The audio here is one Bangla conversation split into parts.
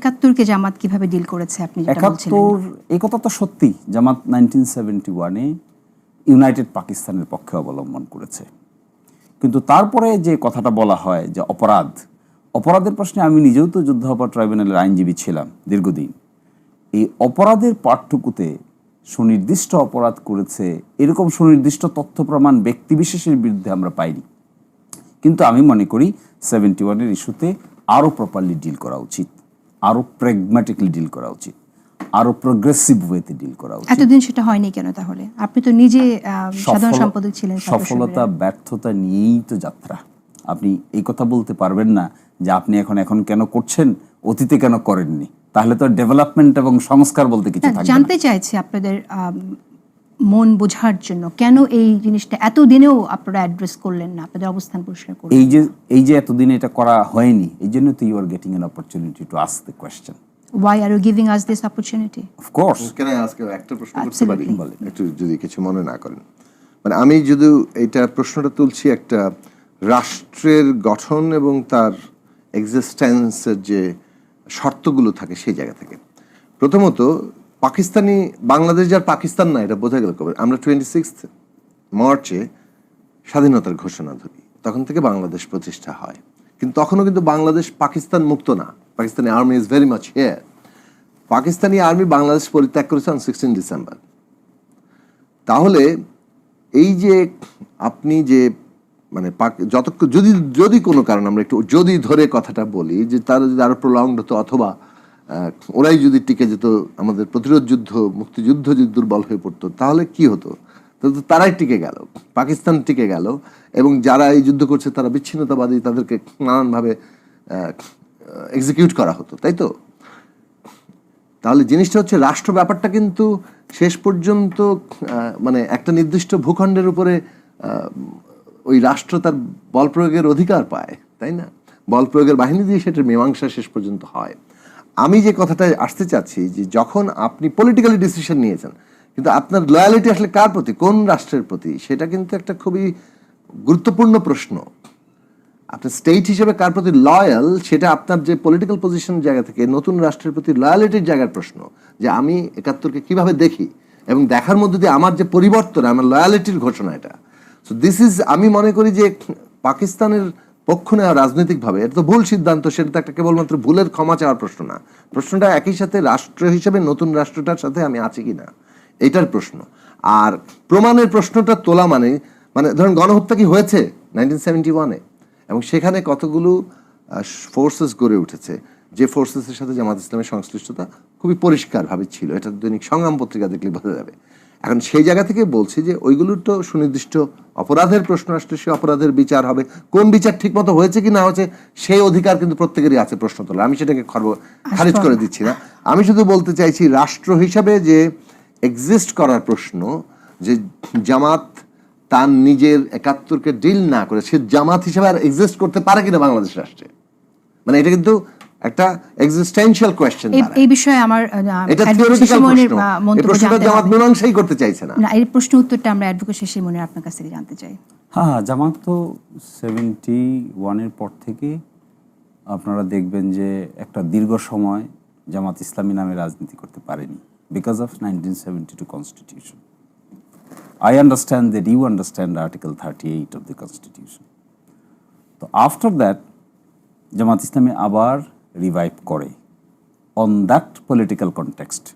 একাত্তরকে জামাত কীভাবে ডিল করেছে আপনি একাত্তর তো সত্যি জামাত নাইনটিন সেভেন্টি ওয়ানে ইউনাইটেড পাকিস্তানের পক্ষে অবলম্বন করেছে। কিন্তু তারপরে যে কথাটা বলা হয় যে অপরাধ, অপরাধের প্রশ্নে আমি নিজেও তো যুদ্ধাপরাধ ট্রাইব্যুনালের আইনজীবী ছিলাম দীর্ঘদিন। এই অপরাধের পাঠটুকুতে সুনির্দিষ্ট অপরাধ করেছে, এরকম সুনির্দিষ্ট তথ্য প্রমাণ ব্যক্তিবিশেষের বিরুদ্ধে আমরা পাইনি। কিন্তু আমি মনে করি সেভেন্টি ওয়ানের ইস্যুতে আরও প্রপারলি ডিল করা উচিত। আরও প্র্যাগম্যাটিকলি ডিল করা উচিত। আরও প্রোগ্রেসিভ ওয়েতে ডিল করা উচিত। এতদিন সেটা হয়নি কেন তাহলে? আপনি তো নিজে সাধারণ সম্পাদক ছিলেন সফলতা ব্যর্থতা নিয়েই তো যাত্রা। আপনি এই কথা বলতে পারবেন না যে আপনি এখন এখন কেন করছেন অতীতে কেন করেননি। তাহলে তো ডেভেলপমেন্ট এবং সংস্কার বলতে কিছু জানতে চাইছি আপনাদের মন বোঝার জন্য। কেন এই জিনিসটা এত দিনেও আপনারা অ্যাড্রেস করলেন না? আপনাদের অবস্থান পরিষ্কার করলেন এই যে এই যে এতদিন এটা করা হয়নি এই জন্য তো you are getting an opportunity to ask the question why are you giving us this opportunity of course কেন আজকে একটা প্রশ্ন করতে. পারি? একটু যদি কিছু মনে না করেন। মানে আমি যদি এটা প্রশ্নটা তুলছি একটা রাষ্ট্রের গঠন এবং তার এক্সিস্টেন্সের যে শর্তগুলো থাকে সেই জায়গা থেকে। প্রথমত পাকিস্তানি, বাংলাদেশ যার পাকিস্তান না, এটা বোঝা গেল কবে? আমরা টোয়েন্টি সিক্স মার্চে স্বাধীনতার ঘোষণা ধরি, তখন থেকে বাংলাদেশ প্রতিষ্ঠা হয়। কিন্তু তখনও কিন্তু বাংলাদেশ পাকিস্তান মুক্ত না। Pakistani army is very much here Pakistani army Bangladesh পরিত্যাগ করেছে অন সিক্সটিন ডিসেম্বর তাহলে এই যে আপনি যে মানে যতক্ষণ যদি যদি কোনো কারণ আমরা একটু যদি ধরে কথাটা বলি, যে তারা যদি আরও প্রলংড হতো অথবা ওরাই যদি টিকে যেত, আমাদের প্রতিরোধ যুদ্ধ, মুক্তিযুদ্ধ যদি দুর্বল হয়ে পড়তো, তাহলে কি হতো? তারাই টিকে গেল, পাকিস্তান টিকে গেল, এবং যারা এই যুদ্ধ করছে, তারা বিচ্ছিন্নতাবাদী, তাদেরকে নানানভাবে এক্সিকিউট করা হতো, তাই তো? তাহলে জিনিসটা হচ্ছে, রাষ্ট্র ব্যাপারটা কিন্তু শেষ পর্যন্ত মানে একটা নির্দিষ্ট ভূখণ্ডের উপরে ওই রাষ্ট্র তার বল প্রয়োগের অধিকার পায়, তাই না? বল প্রয়োগের বাহিনী দিয়ে সেটার মীমাংসা শেষ পর্যন্ত হয়। আমি যে কথাটা আসতে চাচ্ছি যে যখন আপনি পলিটিক্যালি ডিসিশন নিয়েছেন, কিন্তু আপনার লয়ালিটি আসলে কার প্রতি? কোন রাষ্ট্রের প্রতি? সেটা কিন্তু একটা খুবই গুরুত্বপূর্ণ প্রশ্ন। আপনার স্টেট হিসেবে কার প্রতি লয়াল সেটা আপনার যে পলিটিক্যাল পজিশন জায়গা থেকে নতুন রাষ্ট্রের প্রতি লয়ালিটির জায়গার প্রশ্ন। যে আমি একাত্তরকে কীভাবে দেখি? এবং দেখার মধ্যে দিয়ে আমার যে পরিবর্তন, আমার লয়ালিটির ঘোষণা এটা। সো দিস ইজ আমি মনে করি যে পাকিস্তানের পক্ষ নেওয়া রাজনৈতিকভাবে, এটা তো ভুল সিদ্ধান্ত, সেটা তো একটা কেবলমাত্র ভুলের ক্ষমা চাওয়ার প্রশ্ন না। প্রশ্নটা একই সাথে রাষ্ট্র হিসেবে নতুন রাষ্ট্রটার সাথে আমি আছি কি না এটার প্রশ্ন। আর প্রমাণের প্রশ্নটা তোলা মানে মানে ধরুন গণহত্যা কি হয়েছে নাইনটিন সেভেন্টি ওয়ানে? এবং সেখানে কতগুলো ফোর্সেস গড়ে উঠেছে? যে ফোর্সেসের সাথে জামাত ইসলামের সংশ্লিষ্টতা খুবই পরিষ্কারভাবে ছিল। এটা দৈনিক সংগ্রাম পত্রিকা দেখলে বোঝা যাবে। এখন সেই জায়গা থেকে বলছি যে ওইগুলোর তো সুনির্দিষ্ট অপরাধের প্রশ্ন আসলে সে অপরাধের বিচার হবে। কোন বিচার ঠিকমতো হয়েছে কি না হয়েছে সেই অধিকার কিন্তু প্রত্যেকেরই আছে প্রশ্ন তোলা আমি সেটাকে খর্ব খারিজ করে দিচ্ছি না। আমি শুধু বলতে চাইছি রাষ্ট্র হিসাবে যে এক্সিস্ট করার প্রশ্ন যে জামাত তার নিজের একাত্তরকে ডিল না করে সে জামাত হিসেবে আর এক্সিস্ট করতে পারে কিনা বাংলাদেশ রাষ্ট্রে মানে এটা কিন্তু একটা এক্সিস্টেন্সিয়াল কোয়েশ্চেন এই- বিষয়ে আমার এটা থিওরিটিক্যাল প্রশ্ন। এই প্রশ্নটা জামাত মীমাংসাই করতে চাইছে না। না এই প্রশ্ন উত্তরটা আমরা অ্যাডভোকেট শেষে মনে আপনার কাছ থেকে জানতে চাই। হ্যাঁ হ্যাঁ জামাত তো সেভেন্টি ওয়ানের পর থেকে আপনারা দেখবেন যে একটা দীর্ঘ সময় জামাত ইসলামী নামে রাজনীতি করতে পারেনি because of nineteen seventy two constitution I understand that you understand article thirty eight of the constitution তো আফটার দ্যাট জামাত ইসলামী আবার রিভাইভ করে। অন দ্যাট পলিটিক্যাল কনটেক্সট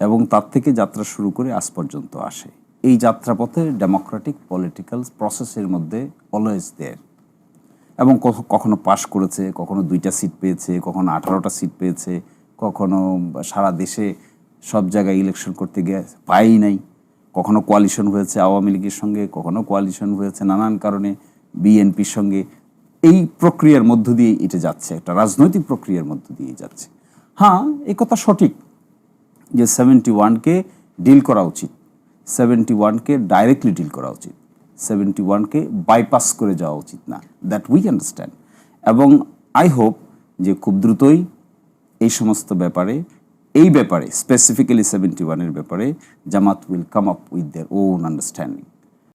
এবং তার থেকে যাত্রা শুরু করে আজ পর্যন্ত আসে। এই যাত্রাপথে ডেমোক্রেটিক পলিটিক্যাল প্রসেসের মধ্যে অলওয়েজ দেয়ার এবং কখ- কখনো পাশ করেছে, কখনো দুইটা সিট পেয়েছে, কখনো আঠারোটা সিট পেয়েছে, কখনো সারা দেশে সব জায়গায় ইলেকশন করতে গিয়ে পাই নাই। কখনো কোয়ালিশন হয়েছে আওয়ামী লীগের সঙ্গে, কখনো কোয়ালিশন হয়েছে নানান কারণে বিএনপির সঙ্গে। এই প্রক্রিয়ার মধ্য দিয়ে এটা যাচ্ছে, একটা রাজনৈতিক প্রক্রিয়ার মধ্য দিয়ে যাচ্ছে। হ্যাঁ এই কথা সঠিক যে সেভেন্টি ওয়ানকে ডিল করা উচিত। সেভেন্টি ওয়ানকে ডাইরেক্টলি ডিল করা উচিত। সেভেন্টি ওয়ানকে বাইপাস করে যাওয়া উচিত না দ্যাট উই আন্ডারস্ট্যান্ড এবং আই হোপ যে খুব দ্রুতই এই সমস্ত ব্যাপারে, এই ব্যাপারে স্পেসিফিক্যালি সেভেন্টি ওয়ানের ব্যাপারে, Jamaat will come up with their own understanding